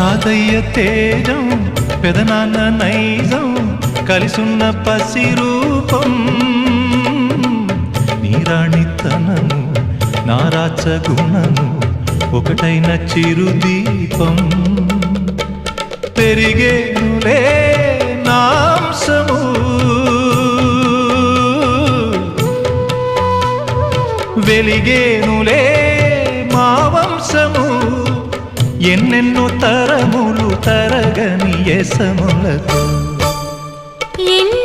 తాతయ్య తేజం పెదనాన్న నైజం కలిసున్న పసి రూపం. నీరాణితనము నారాచ గుణము ఒకటైన చిరుదీపం. పెరిగేనులే నాంసము. వెలిగేనులే ఎన్నెన్నో తరములు తరగని ఎసములతో ఎన్ని